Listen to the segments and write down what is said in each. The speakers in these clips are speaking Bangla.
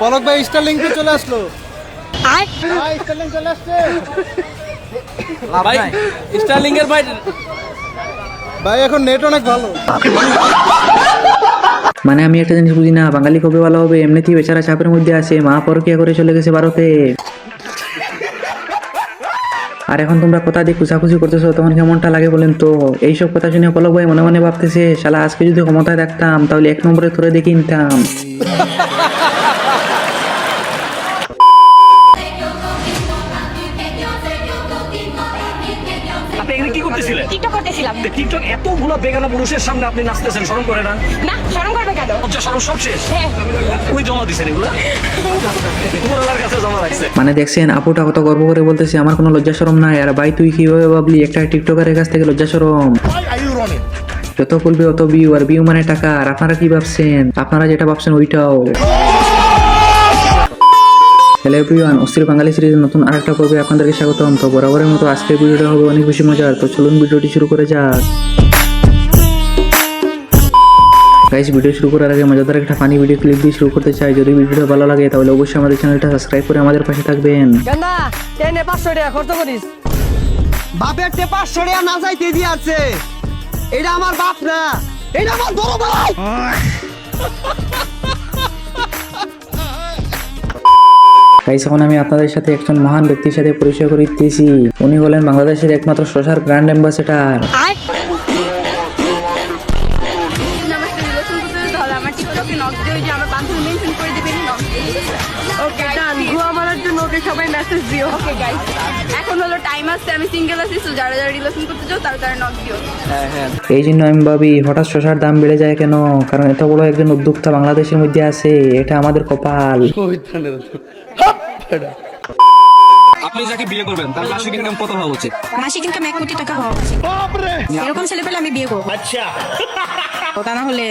পলক ভাই স্টারলিং তো চলে আসলো। ভাই স্টারলিং চলে আসছে। ভাই স্টারলিং এর ভাই ভাই এখন নেট অনেক ভালো। মানে আমি একটা জিনিস বুঝি না বাঙালি কবে ভালো হবে? এমনিতেই বেচারা চাপের মধ্যে আছে মা পরকিয়া করে চলে গেছে ভারতে। আর এখন তোমরা কথা দিয়ে খুশাখুশি করতেছো তখন কেমনটা লাগে বলেন তো? এইসব কথা শুনে পলক ভাই মনে মনে ভাবতেছে শালা আজকে যদি ক্ষমতায় থাকতাম তাহলে এক নম্বরে ধরে দেখে নিতাম। টিকটক বেগানা পুরুষের সামনে আপনি নাচতেছেন শরম করে না? না শরম করবে কেন? লজ্জা শরম সব শেষ? হ্যাঁ। ওই জমা দিছেন এগুলা? উপরওয়ালার কাছে জমা রাখছে। মানে দেখছেন আপুটা কত গর্ব করে বলতেছে আমার কোনো লজ্জা শরম নাই। আর ভাই তুই কীভাবে ভাবলি? একটা টিকটকারের কাছ থেকে লজ্জা শরম। যত বলবে অত বিউ আর বিউ মানে টাকা। আর আপনারা কি ভাবছেন? আপনারা যেটা ভাবছেন ওইটাও। হ্যালো এভরিওয়ান অস্থির বাঙালি সিরিজের নতুন আরেকটা পর্বে আপনাদেরকে স্বাগতম। তো বরাবরের মতো আজকের ভিডিওটা হবে অনেক বেশি মজার। তো চলুন ভিডিওটি শুরু করে যাক। গাইস ভিডিও শুরু করার আগে মজাদার একটা ফানি ভিডিও ক্লিপ দিয়ে শুরু করতে চাই। যদি ভিডিওটা ভালো লাগে তাহলে অবশ্যই আমাদের চ্যানেলটা সাবস্ক্রাইব করে আমাদের পাশে থাকবেন। গেন্দা এনে পাঁচশো টাকা খরচ করিস? বাপের টাকা না যাইতে দিয়ে আছে। এটা আমার বাপ না এটা আমার বড় ভাই। গাইস এখন আমি আপনাদের সাথে একজন মহান ব্যক্তির সাথে পরিচয় করিতেছি দিতেছি। উনি হলেন বাংলাদেশের একমাত্র শশার গ্র্যান্ড অ্যাম্বাসেডার। ওকে ডান মারার জন্য ওকে সবাই মেসেজ দিও। ওকে গাইস টাইম আসছে আমি সিঙ্গেল আছি সো যারা যারা রিলেশন করতে চাও তারা তারা নক দিও। এই জন্য আমি ভাবি হঠাৎ শশার দাম বেড়ে যায় কেন? কারণ এত বড় একজন উদ্যোক্তা বাংলাদেশের মধ্যে আছে এটা আমাদের কপাল। আপনি যাকে বিয়ে করবেন তার মাসিক ইনকাম কত হওয়া উচিত? মাসিক ইনকাম এক কোটি টাকা হওয়া উচিত। এরকম ছেলে পেলে আমি বিয়ে করব। আচ্ছা। তা না হলে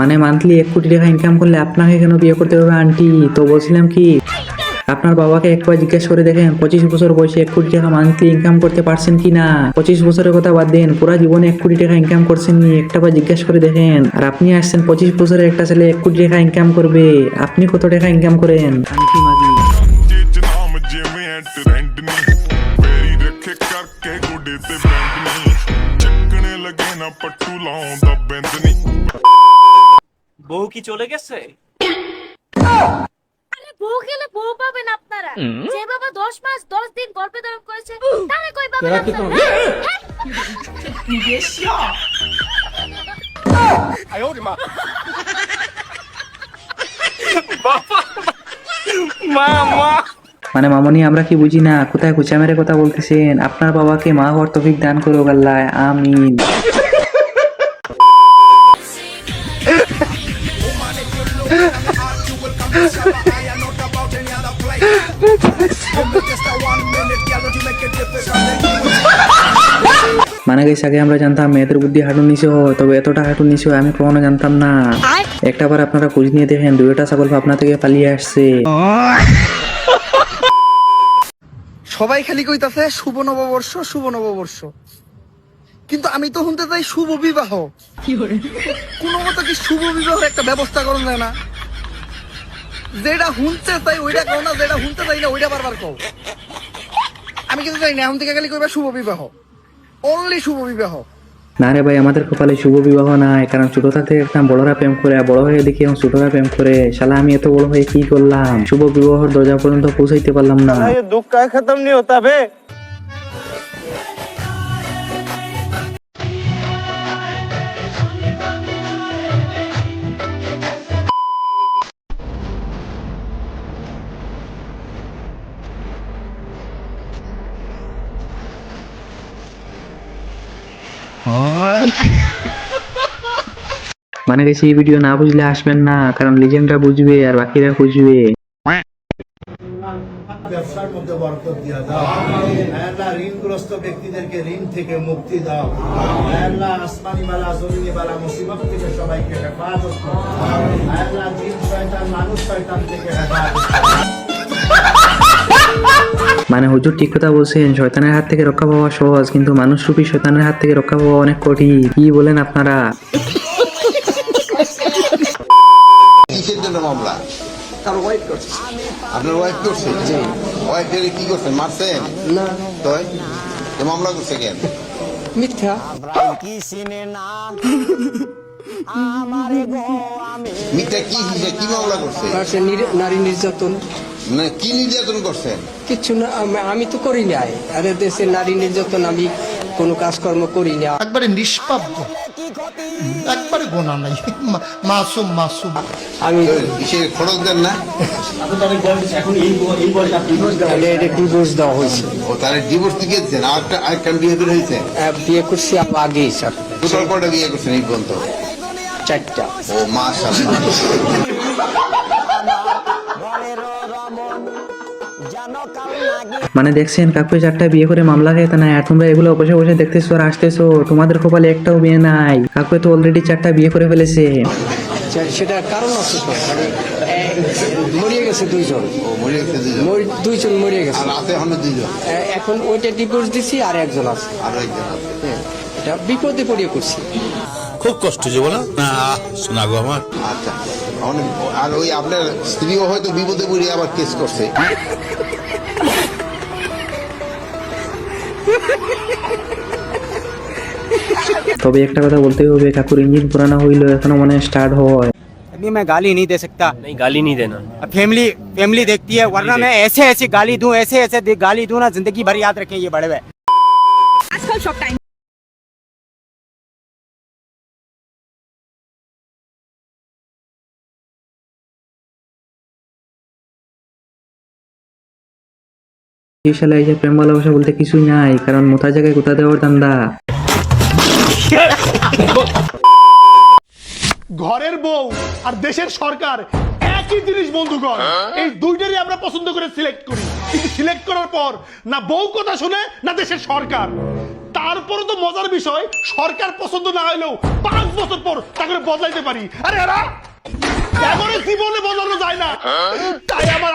মানে মান্থলি এক কোটি টাকা ইনকাম করলে আপনাকে কেন বিয়ে করতে হবে আন্টি? তো বলছিলাম কি আপনার বাবাকে একবার জিজ্ঞেস করে দেখেন পঁচিশ বছর বয়সে এক কোটি টাকা মান্থলি ইনকাম করতে পারছেন কি না পঁচিশ বছরের কথা বাদ দেন পুরা জীবনে এক কোটি টাকা ইনকাম করছেন নি একটা বার জিজ্ঞেস করে দেখেন। আর আপনি আসছেন পঁচিশ বছরে একটা ছেলে এক কোটি টাকা ইনকাম করবে আপনি কত টাকা ইনকাম করেন? বউ কি চলে গেছে? বউ গেলে বউ পাবেন আপনারা। যে বাবা দশ মাস দশ দিন গর্ভে ধারণ করেছে তারে কই পাবেন আপনারা হ্যাঁ? মানে মামনি আমরা কি বুঝি না? কোথায় কুচা মেরে কথা বলতেছেন? আপনার বাবাকে মা হওয়ার তফিক দান করো গাল্লায় আমিন। মানে গেছে আগে আমরা জানতাম মেয়েদের বুদ্ধি হাঁটুর নিচে হয় তবে এতটা হাঁটুর নিচে আমি কখনো জানতাম না। একটা বার আপনারা খোঁজ নিয়ে দেখেন দুইটা ছাগল ভাবনা থেকে পালিয়ে আসছে। সবাই খালি কইতাছে শুভ নববর্ষ শুভ নববর্ষ। কিন্তু আমি তো শুনতে চাই শুভ বিবাহ। কোনো মতো কি শুভ বিবাহের একটা ব্যবস্থা করুন যায় না? যেটা শুনতে চাই ওইটা কও না যেটা শুনতে চাই না ওইটা বারবার কও। আমি কিন্তু চাই না এখন থেকে খালি কইবা শুভ বিবাহ। অনলি শুভ বিবাহ। না রে ভাই আমাদের কপালে শুভ বিবাহ নাই কারণ ছোট থেকে একটা বড়রা প্রেম করে আর বড় হয়ে দেখি এখন ছোটরা প্রেম করে। শালা আমি এত বড় হয়ে কি করলাম? শুভ বিবাহর দরজা পর্যন্ত পৌঁছাইতে পারলাম না। দুঃখ খতম নিয়ে হতাবে মানে গেছি এই ভিডিও না বুঝলে আসবেন না কারণ লিজেন্ডরা বুঝবে আর বাকিরা বুঝবে ব্যবসার মধ্যে বরকত দিয়া দাও। আল্লাহ ঋণগ্রস্ত ব্যক্তিদেরকে ঋণ থেকে মুক্তি দাও। আল্লাহ আসমানি বালা জমিনি বালা মুসিবত থেকে সবাইকে হেফাজত করো। আল্লাহ জিন শয়তান মানুষ শয়তান থেকে হেফাজত করো। মানে হুজুর ঠিক কথা বলছেন শয়তানের হাত থেকে রক্ষা পাওয়া সহজ কিন্তু মানুষ রূপী শয়তানের হাত থেকে রক্ষা পাওয়া অনেক কঠিন। কি বলেন আপনারা? কিসের জন্য মামলা? নারী নির্যাতন। মানে কি নির্যাতন করছেন? কিচ্ছু না আমি- তো করি নাই। আরে দেশে নারী নির্যাতন আমি কোনো কাজকর্ম করি না একবারে নিষ্পাপ্য একবারে গোনা নাই। মাসুম মাসুম। আমি কিসে খরচ দেন না? তাহলে এটা ডিভোর্স দেওয়া হয়েছে। ও তাহলে ডিভোর্স দিয়ে দিচ্ছেন আরেকটা আরেকটা বিয়ে করে হয়েছে বিয়ে করছি আবার আগেই স্যার। টোটাল কটা বিয়ে করছেন এই পর্যন্ত? চারটা। ও মাশাআল্লাহ। মানে দেখছেন কাকু চারটা বিয়ে করে মামলা খেতে না আর তোমরা এগুলো বসে বসে দেখতেছো আর আসতেছো তোমাদের কপালে একটাও বিয়ে নাই। কাকু তো অলরেডি চারটা বিয়ে করে ফেলেছে। সে- সেটার কারণ আছে তো মানে মরিয়ে গেছে দুইজন। ও মরে গেছে দুজন মরি- দুইজন মরিয়ে গেছে। আর আছে এখনও ওইটা ডিভোর্স দিছি আর একজন আছে। আরও একজন আছে। হ্যাঁ, এটা বিপদে পড়িয়ে করছি খুব কষ্ট যে বলো না শোনা গো আমার। আচ্ছা। আর ওই আপনার স্ত্রীও হয়তো বিপদে পড়ে আবার কেস করছে তবে একটা কথা বলতেই হবে কাকুর ইঞ্জিন পুরানো হইলো এখনো মনে স্টার্ট হয় अभी मैं गाली नहीं दे सकता नहीं गाली नहीं देना फैमिली फैमिली देखती है वरना मैं ऐसे ऐसे गाली दूं ऐसे ऐसे दे- गाली दूं ना जिंदगी भर याद रखें ये बड़े हुए আজকাল সব টাইম এই এই যে প্রেম ভালোবাসা বলতে কিছুই নাই, কারণ মোথা জায়গায় কোথা দেওয়ার দান্দা ঘরের বউ আর দেশের সরকার একই জিনিস বন্ধুগণ এই দুইটারই আমরা পছন্দ করে সিলেক্ট করি। কিন্তু সিলেক্ট করার পর না বউ কথা শুনে, না দেশের সরকার। তারপরে তো মজার বিষয়, সরকার পছন্দ না হলেও পাঁচ বছর পর তাকে বদলাইতে পারি। আরে এরা জীবনে বদলানো যায় না। তাই আমার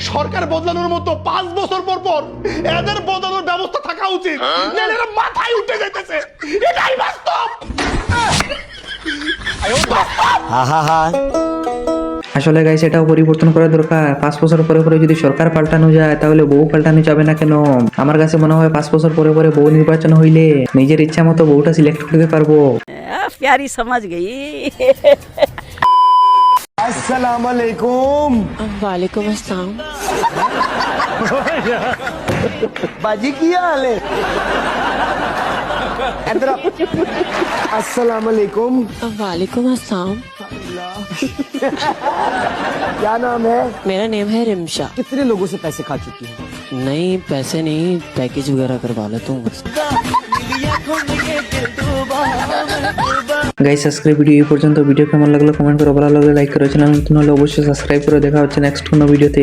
সরকার বদলানোর মতো পাঁচ বছর পর পর এদের বদলানোর ব্যবস্থা থাকা উচিত। হ্যাঁ? নাহলে মাথায় উঠে যেতেছে। এটাই বাস্তব। আসলে গাইস এটাও পরিবর্তন করা দরকার। পাঁচ বছর পরে পরে যদি সরকার পাল্টানো যায় তাহলে বউ পাল্টানো যাবে না কেন? আমার কাছে মনে হয় পাঁচ বছর পরে পরে বউ নির্বাচন হইলে নিজের ইচ্ছা মতো বউটা সিলেক্ট করতে পারব। সমাজ গেই। अस्सलाम वालेकुम वालेकुम अस्सलाम बाजी की हाल है अस्सलाम वालेकुम वालेकुम अस्सलाम क्या नाम है मेरा नेम है रिमशा। कितने लोगों से पैसे खा चुकी है? नहीं पैसे नहीं पैकेज वगैरह करवा लेता हूँ গাইস আজকের ভিডিও এই পর্যন্ত। ভিডিও কেমন লাগল কমেন্ট করে ভালো লাগলে লাইক করে চ্যানেল নতুন হলে অবশ্যই সাবস্ক্রাইব করে দেখা হচ্ছে নেক্সট কোনো ভিডিওতে